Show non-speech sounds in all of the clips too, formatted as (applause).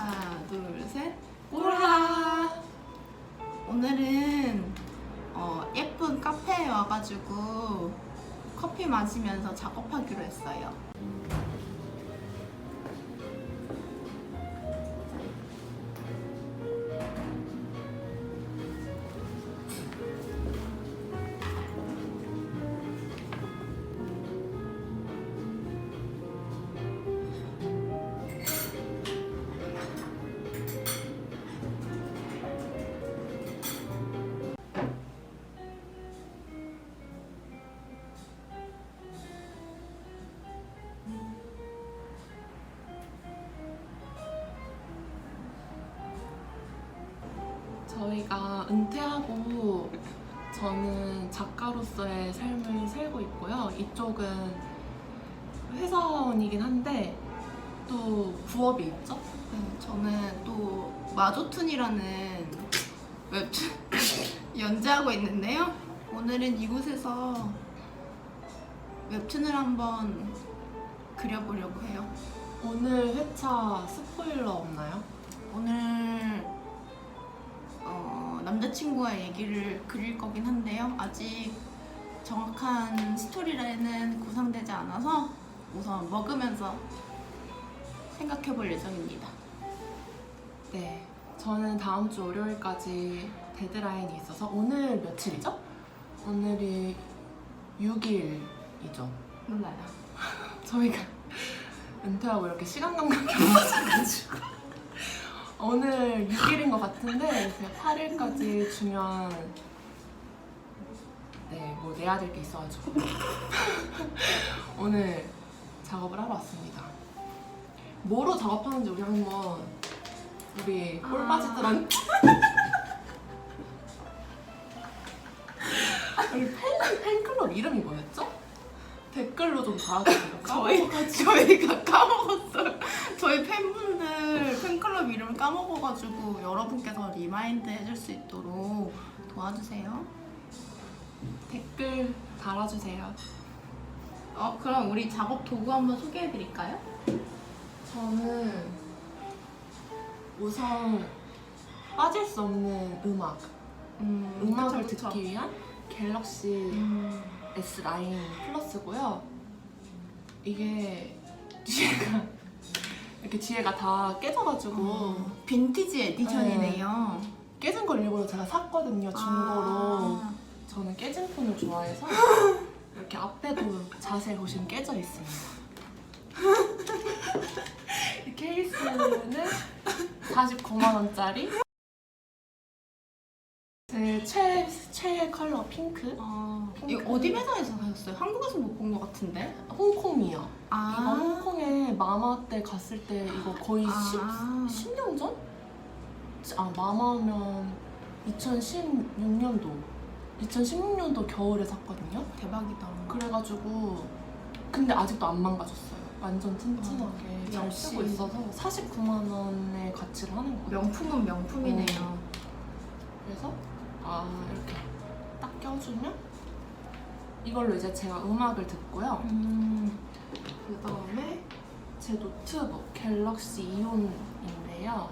하나, 둘, 셋. 우라! 오늘은 어, 예쁜 카페에 와가지고 커피 마시면서 작업하기로 했어요. 저희가 은퇴하고 저는 작가로서의 삶을 살고 있고요. 이쪽은 회사원이긴 한데 또 부업이 있죠. 네, 저는 또 마조툰이라는 웹툰 (laughs) 연재하고 있는데요. 오늘은 이곳에서 웹툰을 한번 그려보려고 해요. 오늘 회차 스포일러 없나요? 오늘 어, 남자친구와 얘기를 그릴 거긴 한데요. 아직 정확한 스토리라인은 구상되지 않아서 우선 먹으면서 생각해 볼 예정입니다. 네. 저는 다음 주 월요일까지 데드라인이 있어서 오늘 며칠이죠? 오늘이 6일이죠. 몰라요. (laughs) 저희가 은퇴하고 이렇게 시간 감각이 없어가지고 오늘 6일인 것 같은데 8일까지 주면 네뭐 내야 될 게 있어가지고 (laughs) 오늘 작업을 하러 왔습니다. 뭐로 작업하는지 우리 한번 우리 꼴 빠지들한테 (laughs) 우리 팬, 팬클럽 이름이 뭐였죠? 댓글로 좀 달아주세요. (laughs) 저희 저희가 까먹었어요. 저희 팬분들 팬클럽 이름을 까먹어가지고 여러분께서 리마인드 해줄 수 있도록 도와주세요. 댓글 달아주세요. 어 그럼 우리 작업 도구 한번 소개해드릴까요? 저는 우선 빠질 수 없는 음악, 음, 음악을 그쵸, 그쵸. 듣기 위한 갤럭시 음, S 라인 플러스고요. 이게 뒤에가 (laughs) 이렇게 뒤에가 다 깨져가지고 어, 빈티지 에디션이네요. 깨진 걸 일부러 제가 샀거든요 중고로. 아, 저는 깨진 폰을 좋아해서 (laughs) 이렇게 앞에도 자세히 보시면 깨져 있습니다. (laughs) 이 케이스는 49만 원짜리. 핑크. 아. 이거 어디 매장에서 사셨어요? 한국에서 못 본 것 같은데. 홍콩이요. 아, 이거 홍콩에 마마 때 갔을 때 이거 거의 아. 10, 10 년 전? 아 마마면 2016년도 2016년도 겨울에 샀거든요. 대박이다. 그래가지고 근데 아직도 안 망가졌어요. 완전 튼튼하게 아, 잘 역시. 쓰고 있어서 49만 원의 가치를 하는 것 같아요. 명품은 명품이네요. 그래서 아 이렇게 딱 껴주면 이걸로 이제 제가 음악을 듣고요. 음, 그 다음에 제 노트북 갤럭시 이온인데요.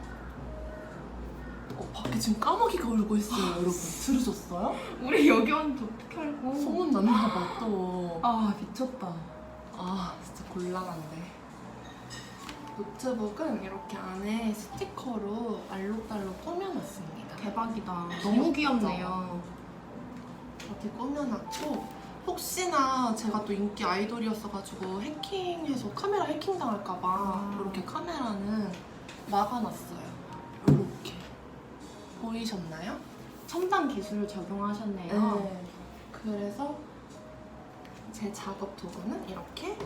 어, 밖에 지금 까마귀가 울고 있어요, 여러분. 들으셨어요? 우리 여기 왔는데 어떻게 알고? 소문 났나 봐, 또. 아 미쳤다. 아, 진짜 곤란한데. 노트북은 이렇게 안에 스티커로 알록달록 꾸며놨습니다. 대박이다. 너무 너무 귀엽네요. 이렇게 꾸며놨고 혹시나 제가 또 인기 아이돌이었어가지고 해킹해서 카메라 해킹 당할까봐 아. 이렇게 카메라는 막아놨어요. 이렇게 보이셨나요? 첨단 기술을 적용하셨네요. 네. 그래서 제 작업 도구는 이렇게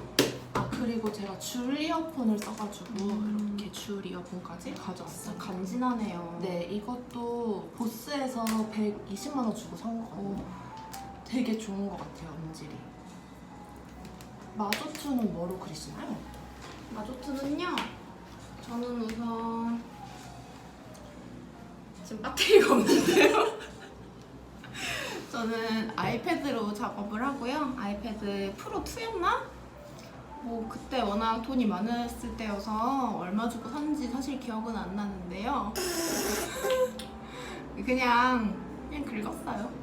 아 그리고 제가 줄 이어폰을 써가지고 음. 이렇게 줄 이어폰까지 가져왔어요. 간지나네요. 네, 이것도 보스에서 120만 원 주고 산 거고 되게 좋은 것 같아요, 음질이. 마조투는 뭐로 그리시나요? 마조트는요. 저는 우선 지금 배터리가 없는데요. (laughs) 저는 아이패드로 작업을 하고요. 아이패드 프로 2였나? 뭐 그때 워낙 돈이 많았을 때여서 얼마 주고 샀는지 사실 기억은 안 나는데요. (laughs) 그냥 그냥 긁었어요.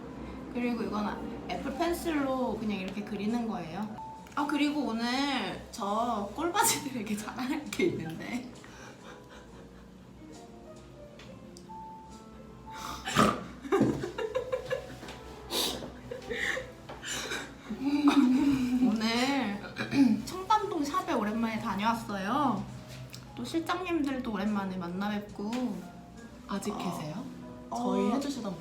그리고 이건 애플 펜슬로 그냥 이렇게 그리는 거예요. 아 그리고 오늘 저 꼴바지들에게 자랑할 게 있는데 오늘 청담동 샵에 오랜만에 다녀왔어요. 또 실장님들도 오랜만에 만나 뵙고 아직 어. 계세요? 어. 저희 해주시던?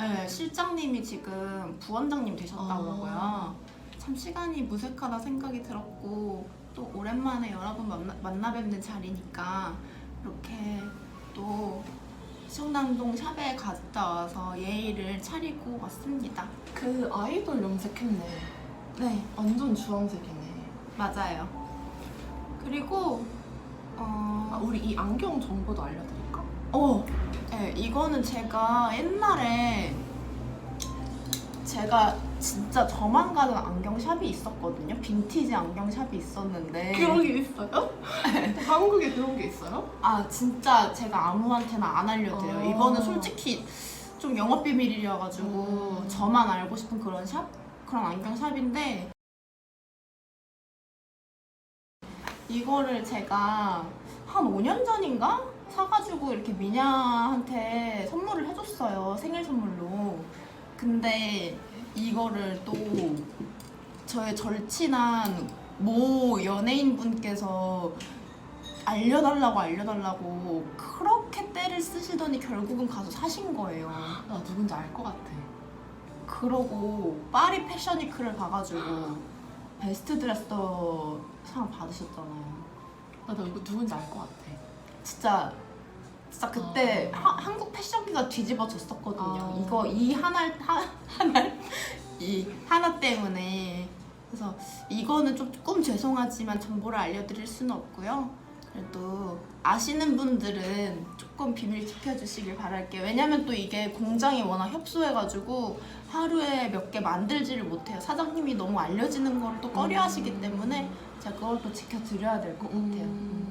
네, 실장님이 지금 부원장님 되셨다고요. 참 시간이 무색하다 생각이 들었고 또 오랜만에 여러분 만나, 만나 뵙는 자리니까 이렇게 또 청담동 샵에 갔다 와서 예의를 차리고 왔습니다. 그 아이돌 염색했네. 네, 완전 주황색이네. 맞아요. 그리고 어, 아, 우리 이 안경 정보도 알려드릴까? 어, 네, 이거는 제가 옛날에 제가 진짜 저만 가는 안경샵이 있었거든요. 빈티지 안경샵이 있었는데 그런 게 있어요? (laughs) 한국에 그런 게 있어요? 아 진짜 제가 아무한테나 안 알려드려요. 아. 이거는 솔직히 좀 영업 비밀이어가지고 음. 저만 알고 싶은 그런 샵 그런 안경샵인데 이거를 제가 한 5년 전인가 사가지고 이렇게 미냐한테 선물을 해줬어요 생일 선물로. 근데 이거를 또 저의 절친한 모 연예인 분께서 알려달라고 알려달라고 그렇게 때를 쓰시더니 결국은 가서 사신 거예요. 나 누군지 알 것 같아. 그러고 파리 패션위크를 가가지고 베스트 드레서 상 받으셨잖아요. 나, 나 이거 누군지 알 것 같아. 진짜 진짜 그때 아. 하- 한국 패션기가 뒤집어졌었거든요. 아. 이거 이 하나 하, 하나 이 하나 때문에 그래서 이거는 조금 죄송하지만 정보를 알려드릴 수는 없고요. 그래도 아시는 분들은 조금 비밀 지켜주시길 바랄게요. 왜냐면 또 이게 공장이 워낙 협소해가지고 하루에 몇 개 만들지를 못해요. 사장님이 너무 알려지는 걸또 꺼려 하시기 때문에 제가 그걸 또 지켜드려야 될 것 같아요. 음.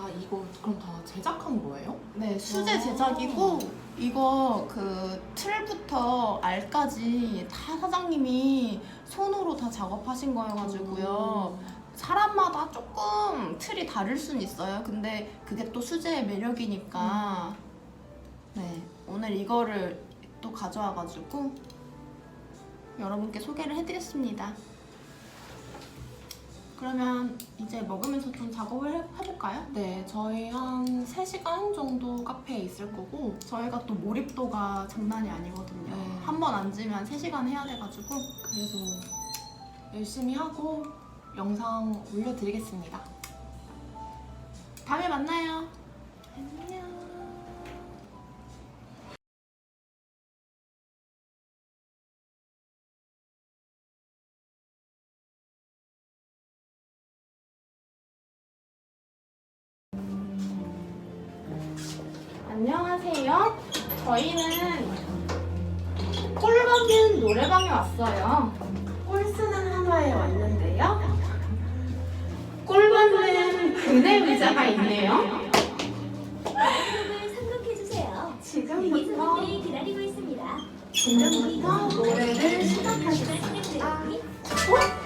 아 이거 그럼 다 제작한 거예요? 네, 수제 아. 제작이고 이거 그 틀부터 알까지 다 사장님이 손으로 다 작업하신 거여가지고요. 사람마다 조금 틀이 다를 순 있어요. 근데 그게 또 수제의 매력이니까 네 오늘 이거를 또 가져와가지고 여러분께 소개를 해드렸습니다. 그러면 이제 먹으면서 좀 작업을 해- 해볼까요? 네, 저희 한 3시간 정도 카페에 있을 거고 저희가 또 몰입도가 장난이 아니거든요. 네. 한 번 앉으면 3시간 해야 돼가지고 그래서 열심히 하고 영상 올려드리겠습니다. 다음에 만나요. 안녕. 안녕하세요. 저희는 꼴먹는 노래방에 왔어요. 꼴쓰는 한화에 왔는데요. 꼴받는 그네 의자가 있네요. 여러분을 선곡해주세요. 지금부터 기다리고 있습니다. 지금부터 노래를 시작하겠습니다. 시작하겠습니다. 어?